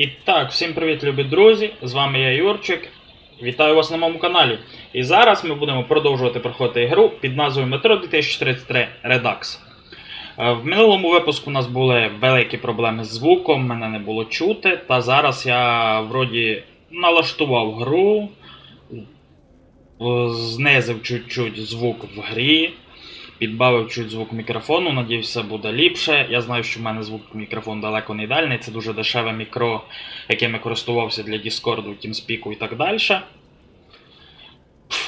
І так, всім привіт, любі друзі! З вами я Юрчик. Вітаю вас на моєму каналі. І зараз ми будемо продовжувати проходити ігру під назвою Метро 2033 Redux. Е, В минулому випуску у нас були великі проблеми з звуком, мене не було чути. Та зараз я вроді налаштував гру, знизив чуть-чуть звук в грі, підбавив чуть звук мікрофону, надіюсь, все буде ліпше. Я знаю, що в мене звук мікрофон далеко не ідеальний, це дуже дешеве мікро, яким я користувався для Discord, TeamSpeak і так далі.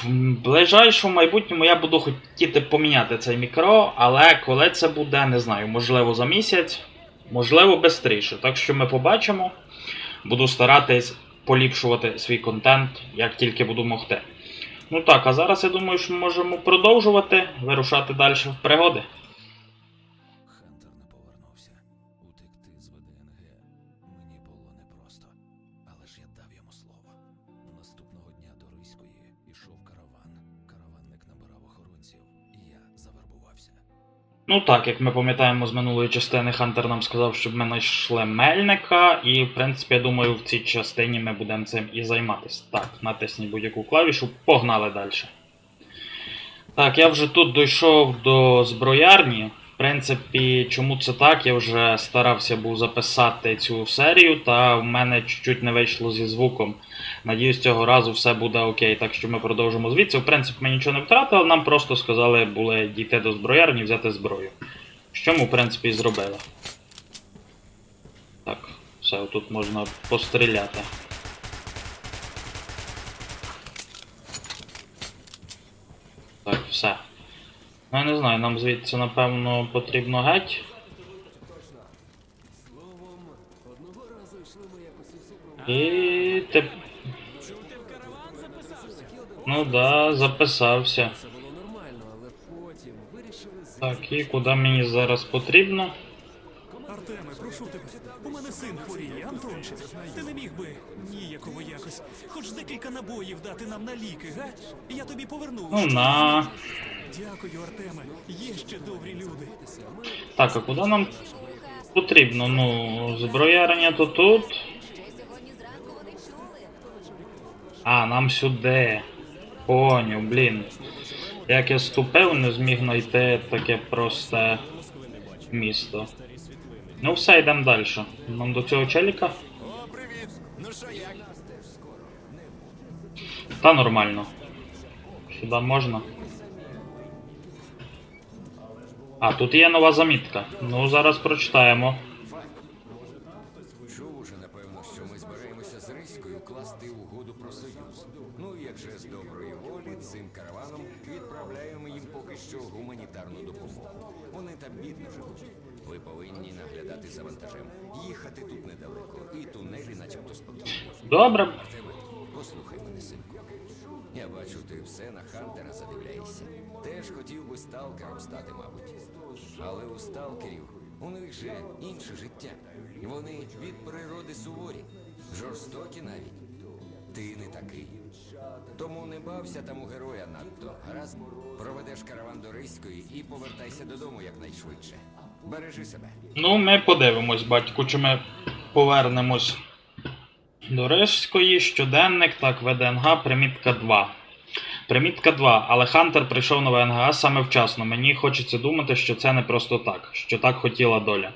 В ближайшому майбутньому я буду хотіти поміняти цей мікро, але коли це буде, не знаю, можливо за місяць, можливо швидше. Так що ми побачимо. Буду старатись поліпшувати свій контент, як тільки буду могти. Ну так, а зараз я думаю, що ми можемо продовжувати вирушати далі в пригоди. Ну так, як ми пам'ятаємо з минулої частини, Хантер нам сказав, щоб ми знайшли мельника, і в принципі, я думаю, в цій частині ми будемо цим і займатися. Так, натисніть будь-яку клавішу, погнали далі. Так, я вже тут дійшов до зброярні. Принципі, чому це так? Я вже старався був записати цю серію, та в мене чуть-чуть не вийшло зі звуком. Надіюсь, цього разу все буде окей. Так що ми продовжимо звідси. В принципі, ми нічого не втратили, нам просто сказали були дійти до зброярні, взяти зброю. Що ми, в принципі, і зробили. Так, все, тут можна постріляти. Так, все. Ну, я не знаю, нам звідси, напевно, потрібно геть. І ти... Ну да, записався. Так, і куди мені зараз потрібно? Артеме, прошу тебе. У мене син хворіє, Антончик. Ти не міг би ніяково якось. Хоч декілька набоїв дати нам на ліки, га? Я тобі поверну. Ну на. Дякую, Артеме. Є ще добрі люди. Так, а куди нам потрібно? Ну, зброярня то тут. А, нам сюди. Поняв, блін. Як я ступив, не зміг знайти таке просте місто. Ну все, йдемо далі. Нам до цього челіка. О, привіт! Ну що як? Та нормально. Сюди можна. А, тут є нова замітка. Ну, зараз прочитаємо. Чув уже, напевно, що ми збираємося з Риською класти угоду про союз. Ну як же з доброї волі цим караваном відправляємо їм поки що гуманітарну допомогу. Вони там бідно живуть. Ви повинні наглядати за вантажем. Їхати тут недалеко, і тунелі начебто спокійні. Добре. Артеме, послухай мене, синку. Я бачу, ти все на Хантера задивляєшся. Теж хотів би сталкером стати, мабуть. Але у сталкерів у них же інше життя. Вони від природи суворі, жорстокі навіть. Ти не такий. Тому не бався там у героя надто. Гаразд, проведеш караван до Риської і повертайся додому якнайшвидше. Бережи себе. Ну, ми подивимось, батьку, чи ми повернемось до Рижської, щоденник, так, ВДНГ, примітка 2. Примітка 2. Але Хантер прийшов на ВНГ саме вчасно. Мені хочеться думати, що це не просто так, що так хотіла доля.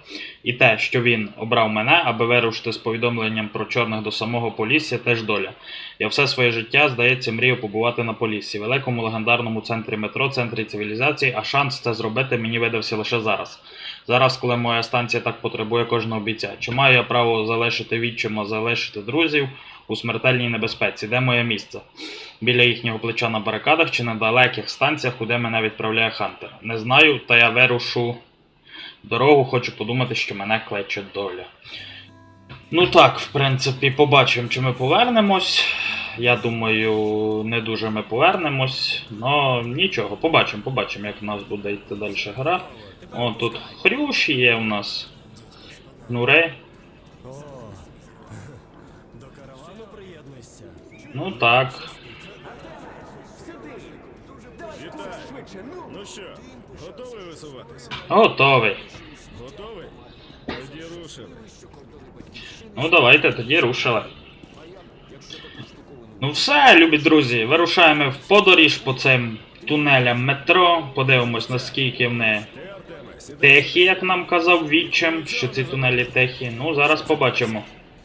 І те, що він обрав мене, аби вирушити з повідомленням про чорних до самого Полісся, теж доля. Я все своє життя, здається, мрію побувати на Поліссі, великому легендарному центрі метро, центрі цивілізації, а шанс це зробити мені видався лише зараз. Зараз, коли моя станція так потребує кожного бійця. Чи маю я право залишити відчима, залишити друзів у смертельній небезпеці? Де моє місце? Біля їхнього плеча на барикадах чи на далеких станціях, куди мене відправляє Хантер? Не знаю, та я вирушу дорогу, хочу подумати, що мене кличе доля. Ну так, в принципі, побачимо, чи ми повернемось. Я думаю, не дуже ми повернемось. Но нічого, побачимо, побачимо, як в нас буде йти далі гра. О, тут хрюші є у нас. Нуре. Ну так. Ну що, готовий висуватися? Готовий. Готовий? Тоді рушили. Ну, давайте тоді рушили. Ну все, любі друзі, вирушаємо в подоріж по цим тунелям метро. Подивимось, наскільки вони техі, як нам казав відчим, що ці тунелі техі. Ну, зараз побачимо.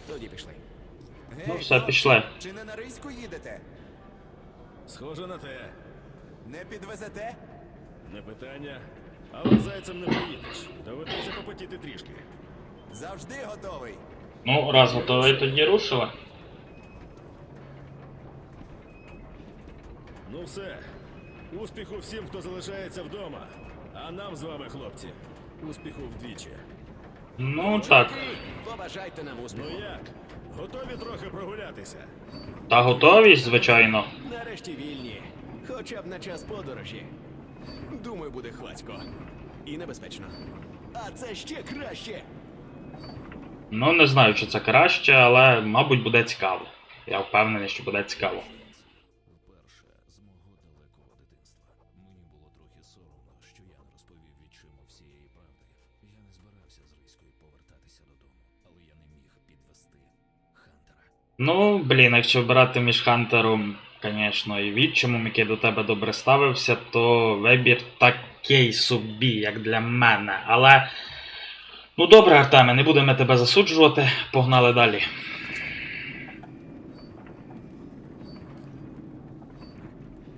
Тоді пішли. Ну все, пішли. Чи не на ризьку їдете? Схоже на те. Не підвезете? Не питання. Але зайцем не поїдеш. Доведеться попотіти трішки. Завжди готовий. Ну, раз готовий, тоді рушили. Ну все. Успіху всім, хто залишається вдома. А нам з вами, хлопці. Успіху вдвічі. Ну так. Побажайте нам успіху. Ну як? Готові трохи прогулятися? Та готові, звичайно. Нарешті вільні. Хоча б на час подорожі. Думаю, буде хвацько. І небезпечно. А це ще краще. Ну, не знаю, чи це краще, але, мабуть, буде цікаво. Я впевнений, що буде цікаво. Ну, блін, якщо брати між Хантером, звісно, і відчимом, який до тебе добре ставився, то вибір такий собі, як для мене. Але. Ну добре, Артеме, не будемо тебе засуджувати, погнали далі.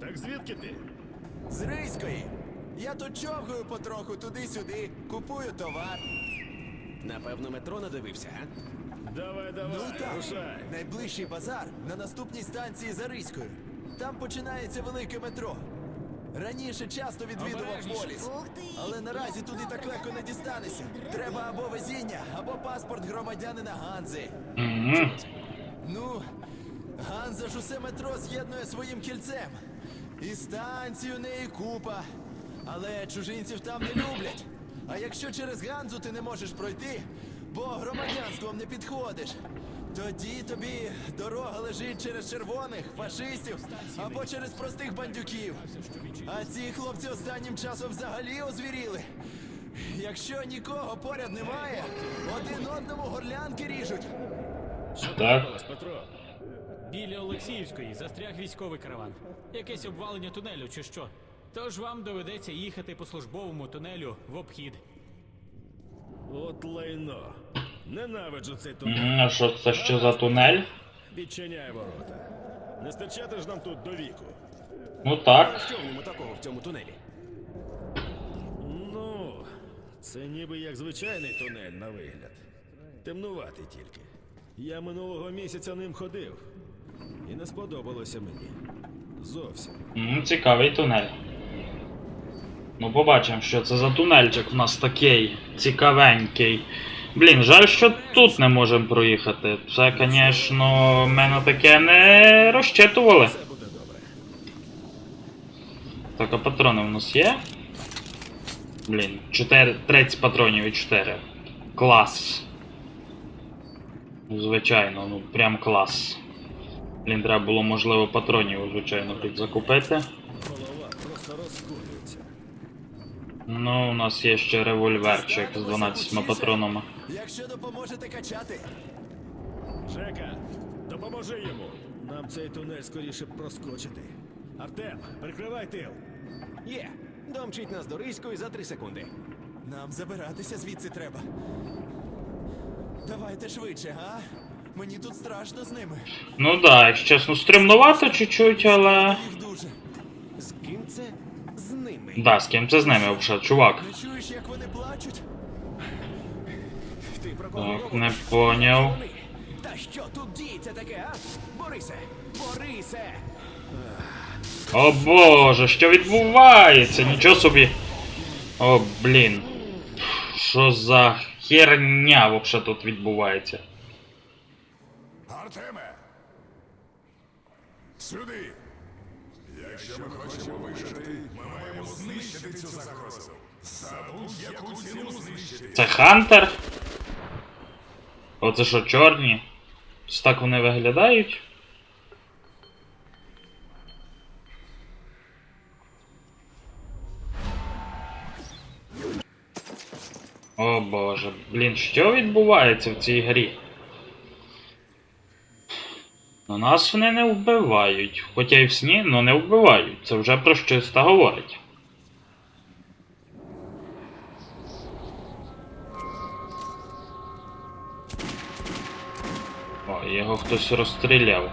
Так звідки ти? З ризької. Я тут човгаю потроху туди-сюди, купую товар. Напевно, метро надивився, а? Давай, давай, Ну так, рушай. найближчий базар на наступній станції за Ризькою. Там починається велике метро. Раніше часто відвідував Поліс, але наразі туди так легко не дістанешся. Треба або везіння, або паспорт громадянина Ганзи. Ну, Ганза ж усе метро з'єднує своїм кільцем. І станцій у неї купа. Але чужинців там не люблять. А якщо через Ганзу ти не можеш пройти, бо громадянством не підходиш, тоді тобі дорога лежить через червоних, фашистів або через простих бандюків. А ці хлопці останнім часом взагалі озвіріли. Якщо нікого поряд немає, один одному горлянки ріжуть. Що Так. трапилось, Петро? Біля Олексіївської застряг військовий караван. Якесь обвалення тунелю чи що. Тож вам доведеться їхати по службовому тунелю в обхід. От лайно. Ненавиджу цей тунель. А що це що за тунель? Відчиняй ворота. Не стирчати ж нам тут до віку. Ну так. Що в ньому такого в цьому тунелі? Ну, це ніби як звичайний тунель на вигляд. Темнуватий тільки. Я минулого місяця ним ходив. І не сподобалося мені. Зовсім. М, Цікавий тунель. Ну, побачимо, що це за тунельчик у нас такий цікавенький. Блін, жаль, що тут не можемо проїхати. Це, звісно, ми на таке не розчитували. Так, а патрони у нас є? Блін, 4, 30 патронів і 4. Клас. Звичайно, ну прям клас. Блін, треба було, можливо, патронів, звичайно, тут Ну, у нас є ще револьверчик з 12 патронами. Якщо допоможете качати, Жека, допоможи йому. Нам цей тунель скоріше проскочити. Артем, прикривай тил. Є. Домчить нас до Ризької за три секунди. нам забиратися звідси треба. Давайте швидше, га? Мені тут страшно з ними. Ну да, якщо чесно, стримнувато чуть-чуть, але. Їх дуже. З ким це? З ними. Да, з ким це з ними взагалі, чувак. Чуєш, як вони плачуть? Ти Так, не поняв. Та що тут діється таке, а? Борисе! Борисе! О боже, що відбувається? Нічого собі. О, блін. Що за херня вообще тут відбувається? Артеме! Сюди! Якщо ми хочемо вижити, ми маємо знищити цю загрозу. За будь-яку ціну знищити. Це Хантер? Оце що, чорні? Ось так вони виглядають? О боже, блін, що відбувається в цій грі? Ну нас вони не вбивають. Хоча й в сні, але не вбивають. Це вже про щось та говорить. О, його хтось розстріляв.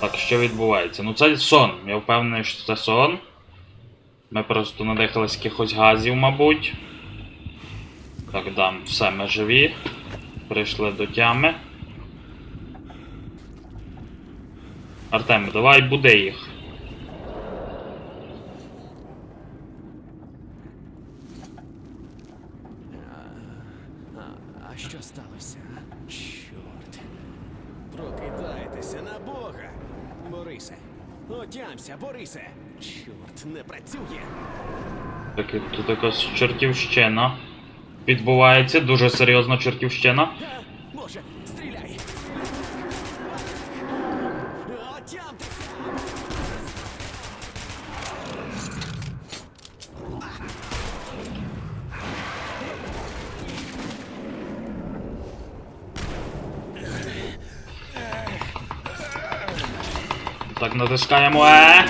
Так, що відбувається? Ну це сон. Я впевнений, що це сон. Ми просто надихались якихось газів, мабуть. Так, дам, все, ми живі. Прийшли до тями. Артем, давай буди їх. А, а що сталося? Чорт. Прокидайтеся на Бога. Борисе. Отямся, Борисе. Чорт, не працює. Так, тут якась чортівщина. Відбувається дуже серйозна чортівщина. Так, натискаємо Е.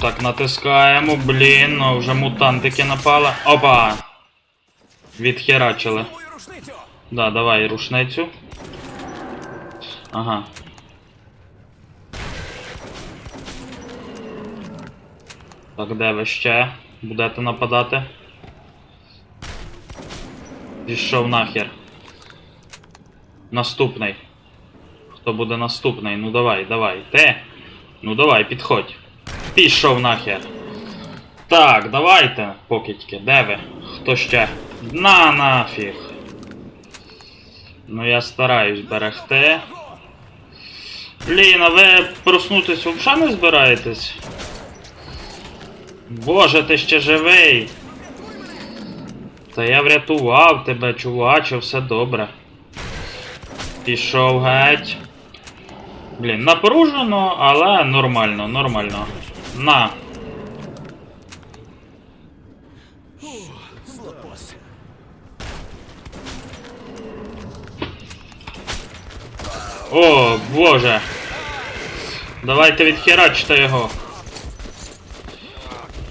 Так, натискаємо, блін, ну вже мутантики напали. Опа! Відхерачили. Да, давай рушницю. Ага. Так, де ви ще будете нападати? Пішов нахер. Наступний. Хто буде наступний? Ну давай, давай. Те. Ну давай, підходь. Пішов нахер. Так, давайте, покидьки, де ви? Хто ще? На нафіг. Ну я стараюсь берегти. Блін, а ви проснутись взагалі не збираєтесь? Боже, ти ще живий. Та я врятував тебе, чуваче, все добре. Пішов геть. Блін, напружено, але нормально, нормально. На. О, боже. Давайте відхерачте його.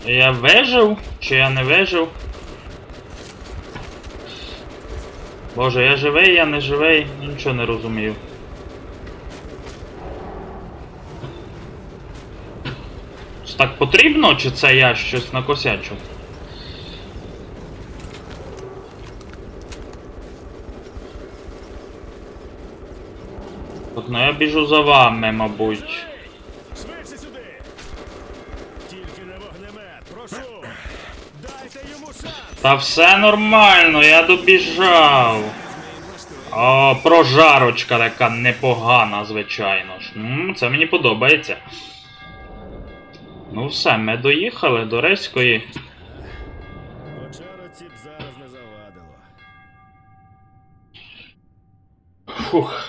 Я вижив? Чи я не вижив? Боже, я живий, я не живий, нічого не розумію. Так потрібно, чи це я щось накосячу? Так, ну я біжу за вами, мабуть. Швидше сюди! Тільки не вогнемет, прошу! Дайте йому шанс! Та все нормально, я добіжав. О, прожарочка така непогана, звичайно ж. М, це мені подобається. Ну все, ми доїхали до Реської. Очароці б зараз не завадило. Фух.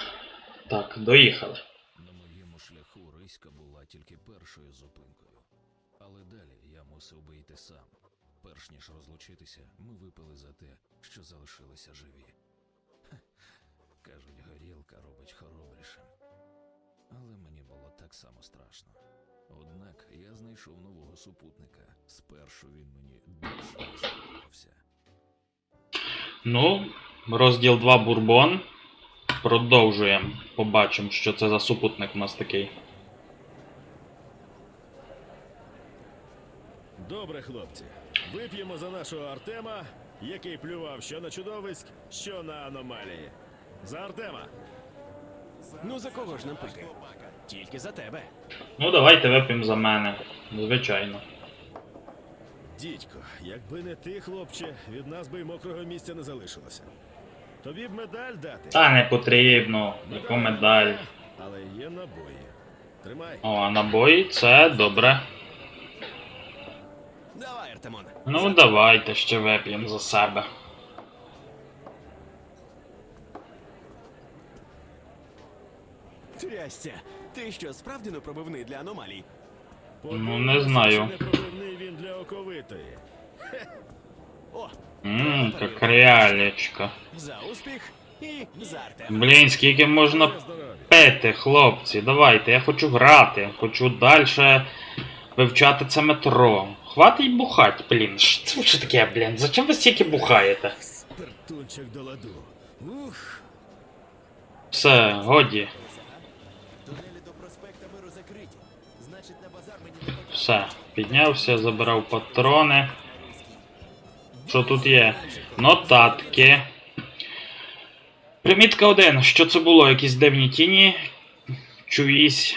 Так, доїхали. На моєму шляху Риська була тільки першою зупинкою. Але далі я мусив би йти сам. Перш ніж розлучитися, ми випили за те, що залишилися живі. Хе, Кажуть, горілка робить хоробрішим. Але мені було так само страшно. Однак я знайшов нового супутника. Спершу він мені дуже не сподобався. Ну, розділ 2 Бурбон. Продовжуємо. Побачимо, що це за супутник у нас такий. Добре, хлопці. Вип'ємо за нашого Артема, який плював що на чудовиськ, що на аномалії. За Артема! Ну за кого ж нам пити? Тільки за тебе. Ну, давайте вип'ємо за мене. Звичайно. Дідько, якби не ти, хлопче, від нас би й мокрого місця не залишилося. Тобі б медаль дати. Та не потрібно. Яку медаль. Але є набої. Тримай. О, а набої це добре. Давай, Артемон. Ну, давайте ще вип'ємо за себе. Трясся. Ти що, справді не пробивний для аномалій? Ну, не знаю. Не пробивний він для оковитої. О, Ммм, як реалечка. За успіх і за Артема. Блін, скільки можна пити, хлопці, давайте, я хочу грати, хочу далі вивчати це метро. Хватить бухать, блін. Що це таке, блін? Зачем ви стільки бухаєте? Спиртунчик до ладу. Ух. Все, годі, все. Піднявся, забирав патрони. Що тут є? Нотатки. Примітка 1. Що це було? Якісь дивні тіні, чуїсь,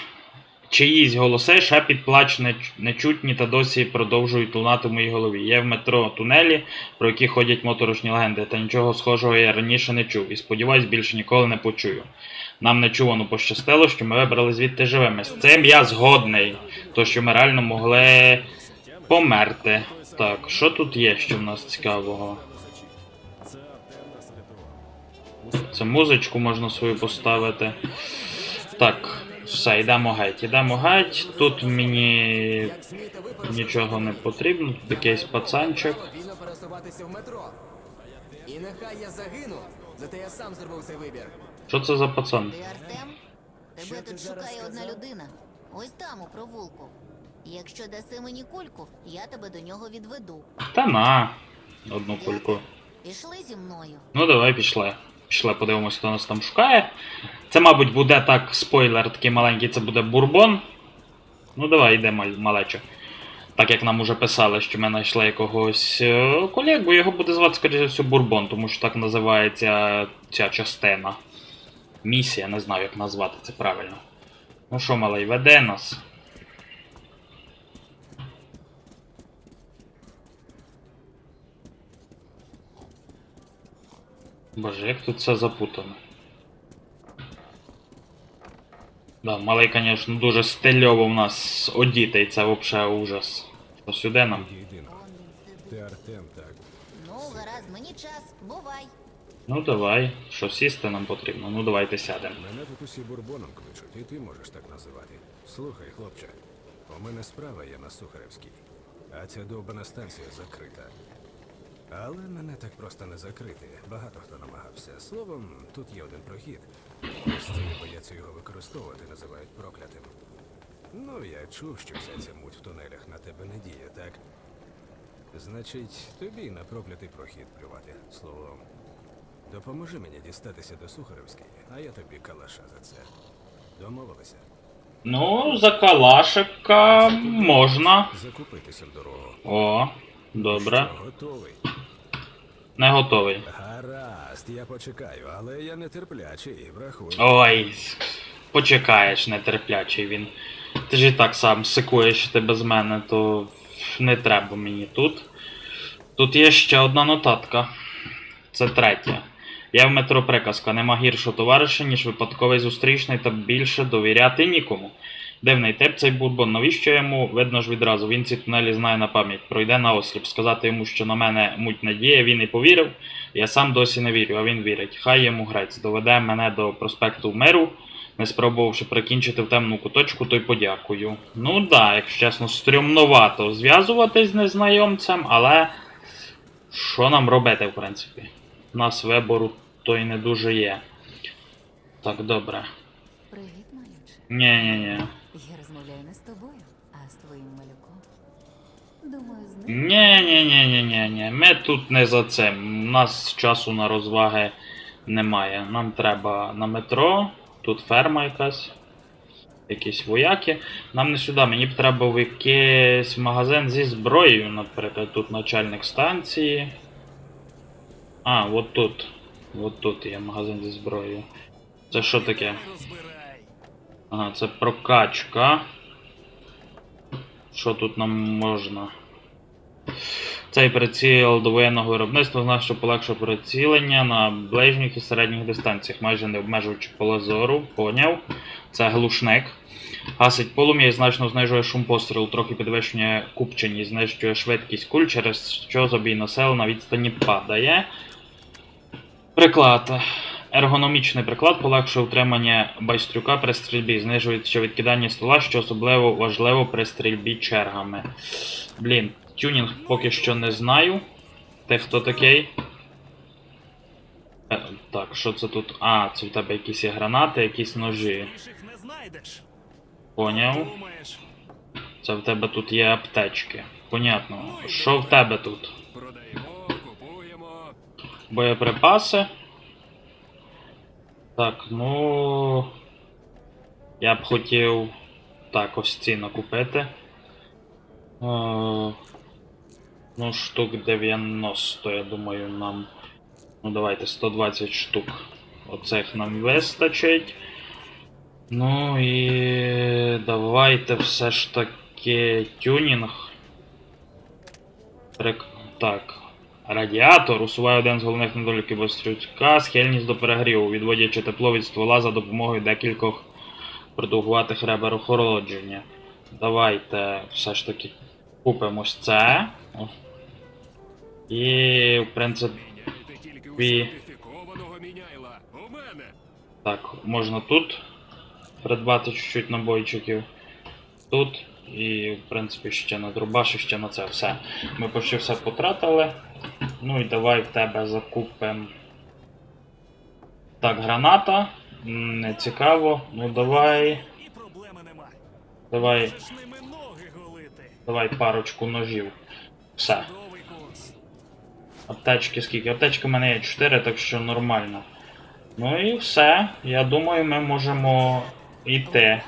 чиїсь голоси, шепіт, плач нечутні та досі продовжують лунати в моїй голові. Є в метро тунелі, про які ходять моторошні легенди, та нічого схожого я раніше не чув і сподіваюсь, більше ніколи не почую. Нам нечувано пощастило, що ми вибрали звідти живими. З цим я згодний, то що ми реально могли померти. Так, що тут є, що в нас цікавого? Це музичку можна свою поставити. Так, все, йдемо геть. Йдемо геть. Тут мені нічого не потрібно. Тут якийсь пацанчик. І нехай я загину, зате я сам зробив цей вибір. Що це за пацан? Ти Артем? Тебе тут шукає одна людина. Ось там, у провулку. Якщо даси мені кульку, я тебе до нього відведу. Та на. Одну кульку. Пішли зі мною. Ну давай пішли. Пішли, подивимося, хто нас там шукає. Це, мабуть, буде так, спойлер такий маленький, це буде бурбон. Ну давай, йде малечо. Так як нам уже писали, що ми знайшли якогось е, колегу, його буде звати, скоріше все, бурбон, тому що так називається ця частина. Місія, не знаю, як назвати це правильно. Ну що, малий, веде нас. Боже, як тут все запутано. Да, малий, звісно, дуже стильово в нас одітий, це взагалі ужас. То сюди нам. Ти Артем, так. Ну, гаразд, мені час. Бувай. Ну давай, що сісти нам потрібно. Ну давайте сядемо. Мене тут усі бурбоном кличуть, і ти можеш так називати. Слухай, хлопче, у мене справа є на Сухаревській, а ця довбана станція закрита. Але мене так просто не закрити. Багато хто намагався. Словом, тут є один прохід. Місцеві бояться його використовувати, називають проклятим. Ну, я чув, що вся ця муть в тунелях на тебе не діє, так? Значить, тобі на проклятий прохід плювати. Словом, допоможи мені дістатися до Сухаревської, а я тобі калаша за це. Домовилися? Ну, за калашика можна. Закупитися в дорогу. О, добре. Готовий? Не готовий. Гаразд, я почекаю, але я нетерплячий, врахуй. Ой, почекаєш, нетерплячий він. Ти ж і так сам сикуєш що ти без мене, то не треба мені тут. Тут є ще одна нотатка. Це третя. Я в метро приказка, нема гіршого товариша, ніж випадковий зустрічний та більше довіряти нікому. Дивний тип цей бурбон, навіщо йому? Видно ж відразу, він ці тунелі знає на пам'ять. Пройде на осліп. Сказати йому, що на мене муть надія, він і повірив. Я сам досі не вірю, а він вірить. Хай йому грець. Доведе мене до проспекту миру, не спробувавши прикінчити в темну куточку, то й подякую. Ну да, якщо чесно, стрьомновато зв'язуватись з незнайомцем, але що нам робити, в принципі? У нас вибору то й не дуже є. Так, добре. Привіт, малюче. Ні-ні-ні. Я розмовляю не з тобою, а з твоїм малюком. Думаю, з ним. Ні-ні-ні-ні-ні. Ми тут не за цим. У нас часу на розваги немає. Нам треба на метро, тут ферма якась. Якісь вояки. Нам не сюди, мені б треба в якийсь магазин зі зброєю, наприклад, тут начальник станції. А, от тут. От тут є магазин зі зброєю. Це що таке? Ага, це прокачка. Що тут нам можна? Цей приціл до воєнного виробництва значно полегшує прицілення на ближніх і середніх дистанціях, майже не обмежуючи поле зору. Поняв. Це глушник. Гасить полум'я і значно знижує шум пострілу, трохи підвищує купчені, знижує швидкість куль, через що забійна сила на відстані падає. Приклад. Ергономічний приклад полегшує утримання байстрюка при стрільбі, знижується відкидання ствола, що особливо важливо при стрільбі чергами. Блін, тюнінг поки що не знаю. Ти хто такий? Е, так, що це тут? А, це в тебе якісь є гранати, якісь ножі. Поняв? Це в тебе тут є аптечки. Понятно. Що в тебе тут? Боєприпаси. Так, ну. Я б хотів. Так, ось ці накупити. Е, ну, штук 90, я думаю, нам. Ну, давайте 120 штук. Оцих нам вистачить. Ну і давайте все ж таки тюнінг. Так. Радіатор усуває один з головних недоліків Острюцька, схильність до перегріву, відводячи тепло від ствола за допомогою декількох продовгуватих ребер охолодження. Давайте все ж таки купимо це. І, в принципі, так, можна тут придбати чуть-чуть набойчиків. Тут. І, в принципі, ще на дробаш, ще на це все. Ми почти все потратили. Ну і давай в тебе закупимо. Так, граната. Не цікаво. Ну давай. Давай. Давай парочку ножів. Все. Аптечки скільки? Аптечки в мене є 4, так що нормально. Ну і все. Я думаю, ми можемо йти.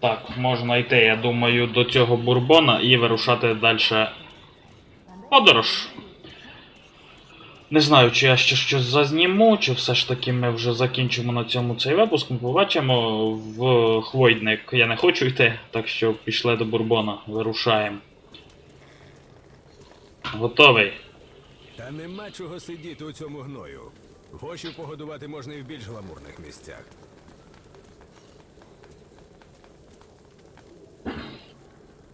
Так, можна йти, я думаю, до цього бурбона і вирушати далі подорож. Не знаю, чи я ще щось зазніму, чи все ж таки ми вже закінчимо на цьому цей випуск. Ми побачимо в Хвойдник. Я не хочу йти, так що пішли до бурбона, вирушаємо. Готовий. Та нема чого сидіти у цьому гною. Гоші погодувати можна і в більш гламурних місцях.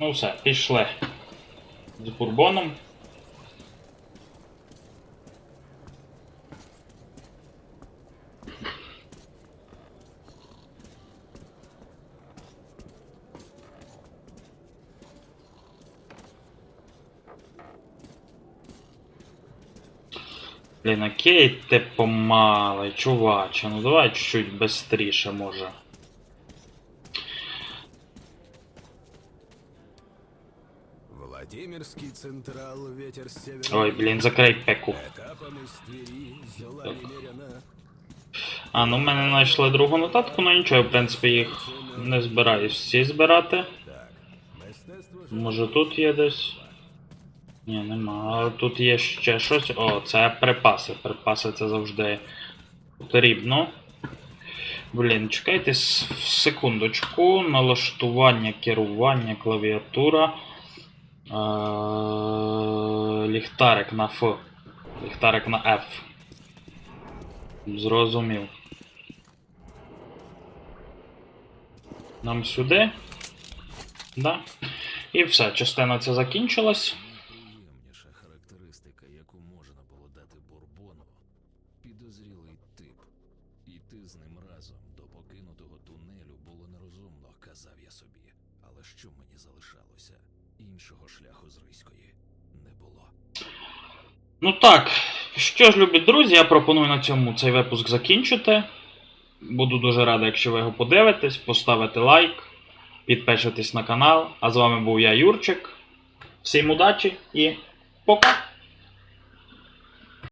Ну все, пішли. З бурбоном. Блін, окей, ти помалий, чуваче, ну давай чуть-чуть быстріше, може. Владимирский Централ, ветер с севера. Ой, блін, закрий пеку. А, ну в мене знайшли другу нотатку, ну нічого, в принципі, їх не збираюсь всі збирати. Може тут є десь. Ні, нема. А тут є ще щось. О, це припаси. Припаси це завжди потрібно. Блін, чекайте секундочку. Налаштування, керування, клавіатура. Ліхтарик на Ф. Ліхтарик на F. Зрозумів. Нам сюди. Да. І все, частина ця закінчилась. Ну так, що ж, любі друзі, я пропоную на цьому цей випуск закінчити. Буду дуже радий, якщо ви його подивитесь, поставите лайк, підпишитесь на канал. А з вами був я, Юрчик. Всім удачі і пока!